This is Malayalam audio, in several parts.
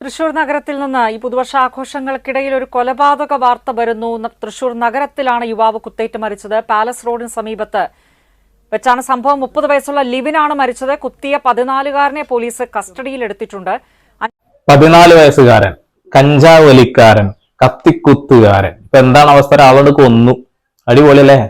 തൃശൂർ നഗരത്തിൽ നിന്ന് ഈ പുതുവർഷ ആഘോഷങ്ങൾക്കിടയിൽ ഒരു കൊലപാതക വാർത്ത വരുന്നു. തൃശൂർ നഗരത്തിലാണ് യുവാവ് കുത്തേറ്റ് മരിച്ചത്. പാലസ് റോഡിന് സമീപത്ത് വെച്ചാണ് സംഭവം. മുപ്പത് വയസ്സുള്ള ലിവിനാണ് മരിച്ചത്. കുത്തിയ പതിനാലുകാരനെ പോലീസ് കസ്റ്റഡിയിൽ എടുത്തിട്ടുണ്ട്. പതിനാല് വയസ്സുകാരൻ കഞ്ചാവ് വലിക്കാരൻ കത്തിക്കുത്തുകാരൻ. ഇപ്പൊ എന്താണ് അവസ്ഥ? ആളോട് കൊന്നു. അടിപൊളിയല്ലേ?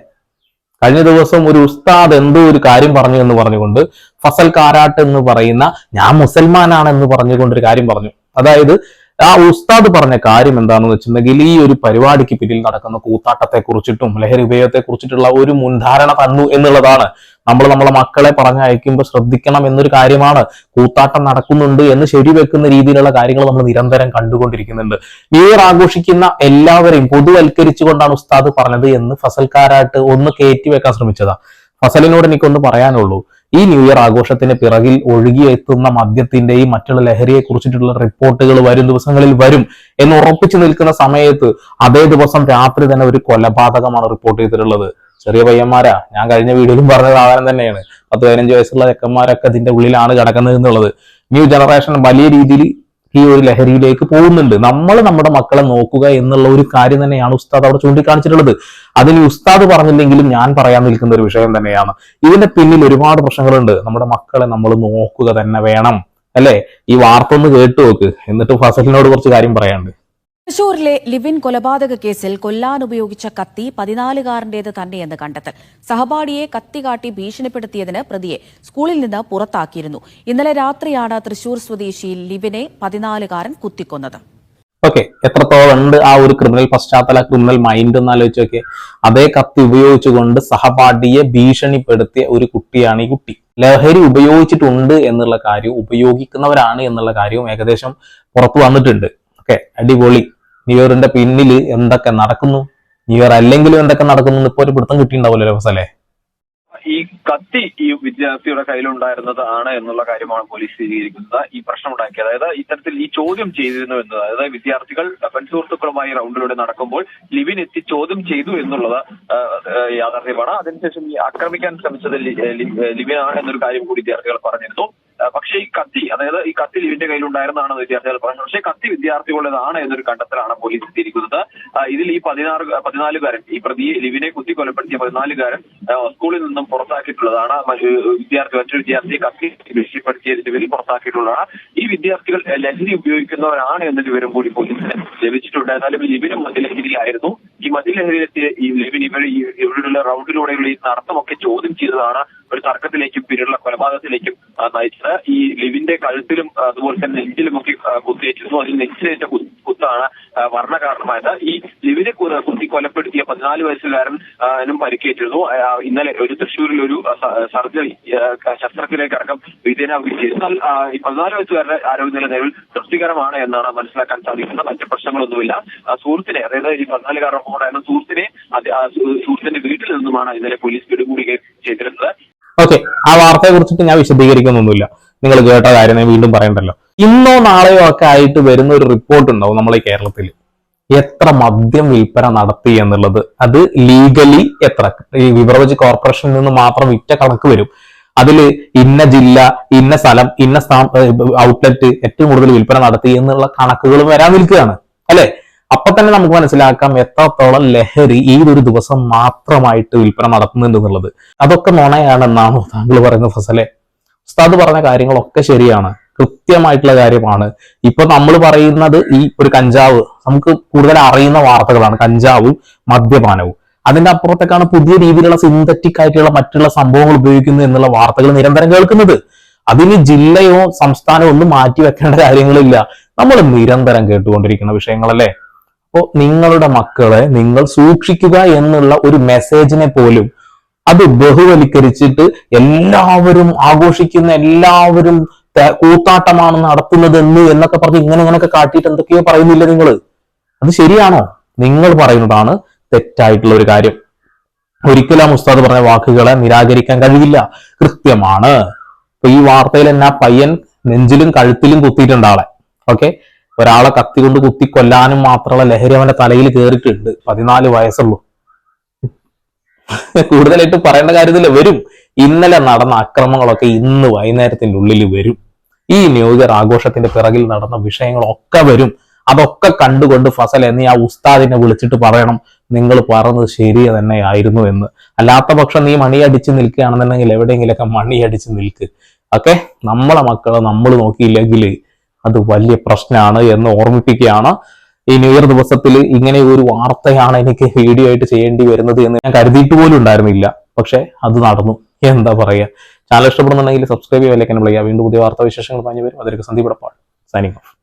കഴിഞ്ഞ ദിവസം ഒരു ഉസ്താദ് എന്തോ ഒരു കാര്യം പറഞ്ഞു എന്ന് പറഞ്ഞുകൊണ്ട് ഫസൽ കാരാട്ട് എന്ന് പറയുന്ന ഞാൻ മുസൽമാനാണെന്ന് പറഞ്ഞുകൊണ്ട് ഒരു കാര്യം പറഞ്ഞു. അതായത് ആ ഉസ്താദ് പറഞ്ഞ കാര്യം എന്താണെന്ന് വെച്ചിട്ടുണ്ടെങ്കിൽ ഈ ഒരു പരിപാടിക്ക് പിന്നിൽ നടക്കുന്ന കൂത്താട്ടത്തെ കുറിച്ചിട്ടും ലഹരി ഉപയോഗത്തെ കുറിച്ചിട്ടുള്ള ഒരു മുൻധാരണ തന്നു എന്നുള്ളതാണ്. നമ്മൾ നമ്മളെ മക്കളെ പറഞ്ഞയക്കുമ്പോൾ ശ്രദ്ധിക്കണം എന്നൊരു കാര്യമാണ്. കൂത്താട്ടം നടക്കുന്നുണ്ട് എന്ന് ശരിവെക്കുന്ന രീതിയിലുള്ള കാര്യങ്ങൾ നമ്മൾ നിരന്തരം കണ്ടുകൊണ്ടിരിക്കുന്നുണ്ട്. ഇയർ ആഘോഷിക്കുന്ന എല്ലാവരെയും പൊതുവൽക്കരിച്ചുകൊണ്ടാണ് ഉസ്താദ് പറഞ്ഞത് എന്ന് ഫസൽക്കാരായിട്ട് ഒന്ന് കയറ്റി വെക്കാൻ ശ്രമിച്ചതാ. ഫസലിനോട് എനിക്കൊന്ന് പറയാനുള്ളൂ. ഈ ന്യൂ ഇയർ ആഘോഷത്തിന് പിറകിൽ ഒഴുകിയെത്തുന്ന മദ്യത്തിന്റെയും മറ്റുള്ള ലഹരിയെ കുറിച്ചിട്ടുള്ള റിപ്പോർട്ടുകൾ വരും ദിവസങ്ങളിൽ വരും എന്ന് ഉറപ്പിച്ചു നിൽക്കുന്ന സമയത്ത് അതേ ദിവസം രാത്രി തന്നെ ഒരു കൊലപാതകമാണ് റിപ്പോർട്ട് ചെയ്തിട്ടുള്ളത്. ചെറിയ പയ്യന്മാരാ ഞാൻ കഴിഞ്ഞ വീഡിയോയിലും പറഞ്ഞ സാധനം തന്നെയാണ്. പത്ത് പതിനഞ്ച് വയസ്സുള്ള ചെക്കന്മാരൊക്കെ ഇതിന്റെ ഉള്ളിലാണ് കിടക്കുന്നത് എന്നുള്ളത്. ന്യൂ ജനറേഷൻ വലിയ രീതിയിൽ ഈ ഒരു ലഹരിയിലേക്ക് പോകുന്നുണ്ട്. നമ്മൾ നമ്മുടെ മക്കളെ നോക്കുക എന്നുള്ള ഒരു കാര്യം തന്നെയാണ് ഉസ്താദ് അവിടെ ചൂണ്ടിക്കാണിച്ചിട്ടുള്ളത്. അതിന് ഉസ്താദ് പറഞ്ഞില്ലെങ്കിലും ഞാൻ പറയാൻ നിൽക്കുന്ന ഒരു വിഷയം തന്നെയാണ്. ഇതിന്റെ പിന്നിൽ ഒരുപാട് പ്രശ്നങ്ങളുണ്ട്. നമ്മുടെ മക്കളെ നമ്മൾ നോക്കുക തന്നെ വേണം. അല്ലെ? ഈ വാർത്ത ഒന്ന് കേട്ടു നോക്ക്. എന്നിട്ട് ഫസലിനോട് കുറച്ച് കാര്യം പറയാനുണ്ട്. തൃശൂരിലെ ലിവിൻ കൊലപാതക കേസിൽ കൊല്ലാൻ ഉപയോഗിച്ച കത്തി പതിനാലുകാരന്റേത് തന്നെയെന്ന് കണ്ടെത്തൽ. സഹപാഠിയെ കത്തി കാട്ടി ഭീഷണിപ്പെടുത്തിയതിന് പ്രതിയെ സ്കൂളിൽ നിന്ന് പുറത്താക്കിയിരുന്നു. ഇന്നലെ രാത്രിയാണ് തൃശൂർ സ്വദേശി ലിവിനെ പതിനാലുകാരൻ കുത്തിക്കൊന്നത്. ഓക്കെ എത്രത്തോളം ഉണ്ട് ആ ഒരു ക്രിമിനൽ പശ്ചാത്തല ക്രിമിനൽ മൈൻഡ് എന്ന് ആലോചിച്ച് അതേ കത്തി ഉപയോഗിച്ചുകൊണ്ട് സഹപാഠിയെ ഭീഷണിപ്പെടുത്തിയ ഒരു കുട്ടിയാണ് ഈ കുട്ടി. ലഹരി ഉപയോഗിച്ചിട്ടുണ്ട് എന്നുള്ള കാര്യവും ഉപയോഗിക്കുന്നവരാണ് എന്നുള്ള കാര്യവും ഏകദേശം പുറത്തു വന്നിട്ടുണ്ട്. ഓക്കെ അടിപൊളി. ന്യൂ ഇയറിന്റെ പിന്നിൽ എന്തൊക്കെ നടക്കുന്നു? നിയർ അല്ലെങ്കിലും എന്തൊക്കെ നടക്കുന്നു ഇപ്പൊ ഒരു പിടുത്തം കിട്ടിയിട്ടുണ്ടാവുമല്ലോ ഫസലേ? ഈ കത്തി ഈ വിദ്യാർത്ഥിയുടെ കയ്യിലുണ്ടായിരുന്നത് ആണ് എന്നുള്ള കാര്യമാണ് പോലീസ് സ്ഥിരീകരിക്കുന്നത്. ഈ പ്രശ്നം പ്രശ്നമുണ്ടാക്കിയത് അതായത് ഇത്തരത്തിൽ ഈ ചോദ്യം ചെയ്തിരുന്നു എന്നത്. അതായത് വിദ്യാർത്ഥികൾ പെൺസുഹൃത്തുക്കളുമായി റൗണ്ടിലൂടെ നടക്കുമ്പോൾ ലിവിൻ എത്തി ചോദ്യം ചെയ്തു എന്നുള്ളത് യാഥാർത്ഥ്യമാണ്. അതിനുശേഷം ഈ ആക്രമിക്കാൻ ശ്രമിച്ചത് ലിവിനാണ് എന്നൊരു കാര്യം കൂടി വിദ്യാർത്ഥികൾ പറഞ്ഞിരുന്നു. പക്ഷേ ഈ കത്തി അതായത് ഈ കത്തി ഇവന്റെ കയ്യിലുണ്ടായിരുന്നതാണെന്ന് വിദ്യാർത്ഥികൾ പറഞ്ഞു പക്ഷേ കത്തി വിദ്യാർത്ഥികളുടേതാണ് എന്നൊരു കണ്ടെത്തലാണ് പോലീസ് എത്തിയിരിക്കുന്നത്. ഇതിൽ ഈ പതിനാറ് പതിനാലുകാരൻ ഈ പ്രതി ലിവിനെ കുത്തി കൊലപ്പെടുത്തിയ പതിനാലുകാരൻ സ്കൂളിൽ നിന്നും പുറത്താക്കിയിട്ടുള്ളതാണ്. വിദ്യാർത്ഥി മറ്റൊരു വിദ്യാർത്ഥിയെ കത്തി ഭീഷണിപ്പെടുത്തിയതിന്റെ പേരിൽ പുറത്താക്കിയിട്ടുള്ളതാണ്. ഈ വിദ്യാർത്ഥികൾ ലഹരി ഉപയോഗിക്കുന്നവരാണ് എന്നൊരു വിവരം കൂടി പോലീസിന് ലഭിച്ചിട്ടുണ്ട്. എന്നാലും ലിവിനും മദ്യലഹരിയിലായിരുന്നു ഈ മദ്യലഹരിയിലെത്തിയ ഈ ലിവിൻ ഇവർ ഇവരുടെ റൗണ്ടിലൂടെയുള്ള ഈ നടത്തമൊക്കെ ചോദ്യം ചെയ്തതാണ്. ഒരു തർക്കത്തിലേക്കും പിന്നീടുള്ള കൊലപാതകത്തിലേക്കും നയിച്ചത് ഈ ലിവിന്റെ കഴുത്തിലും അതുപോലെ തന്നെ നെഞ്ചിലും ഒക്കെ ആ, കുത്തേറ്റിരുന്നു അതിൽ നെഞ്ചിലേറ്റ കുത്താണ് ആ, മരണ കാരണമായത് ഈ ലിവിനെ കുത്തി കൊലപ്പെടുത്തിയ പതിനാല് വയസ്സുകാരനും പരിക്കേറ്റിരുന്നു. ഇന്നലെ ഒരു തൃശ്ശൂരിൽ ഒരു സർജറി ശസ്ത്രക്രിയക്ക് അടക്കം വിധേയനാവുകയും ചെയ്തു. എന്നാൽ ഈ പതിനാല് വയസ്സുകാരുടെ ആരോഗ്യനില നിലവിൽ തൃപ്തികരമാണ് എന്നാണ് മനസ്സിലാക്കാൻ സാധിക്കുന്നത്. മറ്റ് പ്രശ്നങ്ങളൊന്നുമില്ല. സുഹൃത്തിനെ അതായത് ഈ പതിനാലുകാരുടെ കാരണം സുഹൃത്തിനെ സുഹൃത്തിന്റെ വീട്ടിൽ നിന്നുമാണ് ഇന്നലെ പോലീസ് പിടികൂടുകയും ചെയ്തിരുന്നത്. ഓക്കെ ആ വാർത്തയെ കുറിച്ചിട്ട് ഞാൻ വിശദീകരിക്കുന്നൊന്നുമില്ല. നിങ്ങൾ കേട്ട കാര്യം ഞാൻ വീണ്ടും പറയണ്ടല്ലോ. ഇന്നോ നാളെയോ ഒക്കെ ആയിട്ട് വരുന്ന ഒരു റിപ്പോർട്ട് ഉണ്ടാവും നമ്മളെ കേരളത്തിൽ. എത്ര മദ്യം വിൽപ്പന നടത്തി എന്നുള്ളത്. അത് ലീഗലി എത്ര? ഈ ബിവറേജ് കോർപ്പറേഷനിൽ നിന്ന് മാത്രം വിറ്റ കണക്ക് വരും. അതിൽ ഇന്ന ജില്ല ഇന്ന സ്ഥലം ഇന്ന ഔട്ട്ലെറ്റ് ഏറ്റവും കൂടുതൽ വിൽപ്പന നടത്തി എന്നുള്ള കണക്കുകൾ വരാൻ നിൽക്കുകയാണ്. അല്ലെ? അപ്പൊ തന്നെ നമുക്ക് മനസ്സിലാക്കാം എത്രത്തോളം ലഹരി ഈ ഒരു ദിവസം മാത്രമായിട്ട് വിൽപ്പന നടത്തുന്നുണ്ടെന്നുള്ളത് അതൊക്കെ നുണയാണെന്നാണോ താങ്കൾ പറയുന്ന ഫസലെ. ഉസ്താദ് പറഞ്ഞ കാര്യങ്ങളൊക്കെ ശരിയാണ്. കൃത്യമായിട്ടുള്ള കാര്യമാണ്. ഇപ്പൊ നമ്മൾ പറയുന്നത് ഈ ഒരു കഞ്ചാവ് നമുക്ക് കൂടുതൽ അറിയുന്ന വാർത്തകളാണ്. കഞ്ചാവും മദ്യപാനവും. അതിന്റെ അപ്പുറത്തേക്കാണ് പുതിയ രീതിയിലുള്ള സിന്തറ്റിക് ആയിട്ടുള്ള മറ്റുള്ള സംഭവങ്ങൾ ഉപയോഗിക്കുന്നു എന്നുള്ള വാർത്തകൾ നിരന്തരം കേൾക്കുന്നത്. അതിന് ജില്ലയോ സംസ്ഥാനമോ ഒന്നും മാറ്റി വെക്കേണ്ട കാര്യങ്ങളില്ല. നമ്മൾ നിരന്തരം കേട്ടുകൊണ്ടിരിക്കുന്ന വിഷയങ്ങളല്ലേ? അപ്പോ നിങ്ങളുടെ മക്കളെ നിങ്ങൾ സൂക്ഷിക്കുക എന്നുള്ള ഒരു മെസ്സേജിനെ പോലും അത് ബഹുവൽക്കരിച്ചിട്ട് എല്ലാവരും ആഘോഷിക്കുന്ന എല്ലാവരും കൂത്താട്ടമാണ് നടത്തുന്നത് എന്ന് എന്നൊക്കെ പറഞ്ഞ് ഇങ്ങനെ ഇങ്ങനെയൊക്കെ കാട്ടിയിട്ട് എന്തൊക്കെയോ പറയുന്നില്ല നിങ്ങൾ അത് ശരിയാണോ? നിങ്ങൾ പറയുന്നതാണ് തെറ്റായിട്ടുള്ള ഒരു കാര്യം. ഒരിക്കലും ആ മുസ്താദ് പറഞ്ഞ വാക്കുകളെ നിരാകരിക്കാൻ കഴിയില്ല കൃത്യമാണ്. ഇപ്പൊ ഈ വാർത്തയിൽ തന്നെ ആ പയ്യൻ നെഞ്ചിലും കഴുത്തിലും കുത്തിയിട്ടുണ്ട് ആളെ. ഓക്കെ? ഒരാളെ കത്തി കൊണ്ട് കുത്തി കൊല്ലാനും മാത്രമുള്ള ലഹരി അവന്റെ തലയിൽ കയറിയിട്ടുണ്ട് പതിനാല് വയസ്സുള്ളൂ. കൂടുതലായിട്ട് പറയേണ്ട കാര്യത്തിൽ വരും. ഇന്നലെ നടന്ന അക്രമങ്ങളൊക്കെ ഇന്ന് വൈകുന്നേരത്തിന്റെ ഉള്ളിൽ വരും. ഈ ന്യൂ ഇയർ ആഘോഷത്തിന്റെ പിറകിൽ നടന്ന വിഷയങ്ങളൊക്കെ വരും. അതൊക്കെ കണ്ടുകൊണ്ട് ഫസൽ എന്നീ ആ ഉസ്താദിനെ വിളിച്ചിട്ട് പറയണം നിങ്ങൾ പറഞ്ഞത് ശരി തന്നെയായിരുന്നു എന്ന്. അല്ലാത്ത പക്ഷം നീ മണിയടിച്ച് നിൽക്കുകയാണെന്നുണ്ടെങ്കിൽ എവിടെയെങ്കിലൊക്കെ മണിയടിച്ച് നിൽക്ക്. ഓക്കെ? നമ്മളെ മക്കളെ നമ്മൾ നോക്കിയില്ലെങ്കിൽ അത് വലിയ പ്രശ്നമാണ് എന്ന് ഓർമ്മിപ്പിക്കുകയാണ്. ഈ ന്യൂ ഇയർ ദിവസത്തിൽ ഇങ്ങനെ ഒരു വാർത്തയാണ് എനിക്ക് വീഡിയോ ആയിട്ട് ചെയ്യേണ്ടി വരുന്നത് എന്ന് ഞാൻ കരുതിയിട്ട് പോലും ഉണ്ടായിരുന്നില്ല. പക്ഷെ അത് നടന്നു. എന്താ പറയുക ചാനൽ ഇഷ്ടപ്പെടുന്നുണ്ടെങ്കിൽ സബ്സ്ക്രൈബ് ചെയ്യാൻ വിളിക്കുക വീണ്ടും പുതിയ വാർത്താ വിശേഷങ്ങൾ പറഞ്ഞു വരും. അതൊരു സന്ദീപ് സൈനിങ് ഓഫ്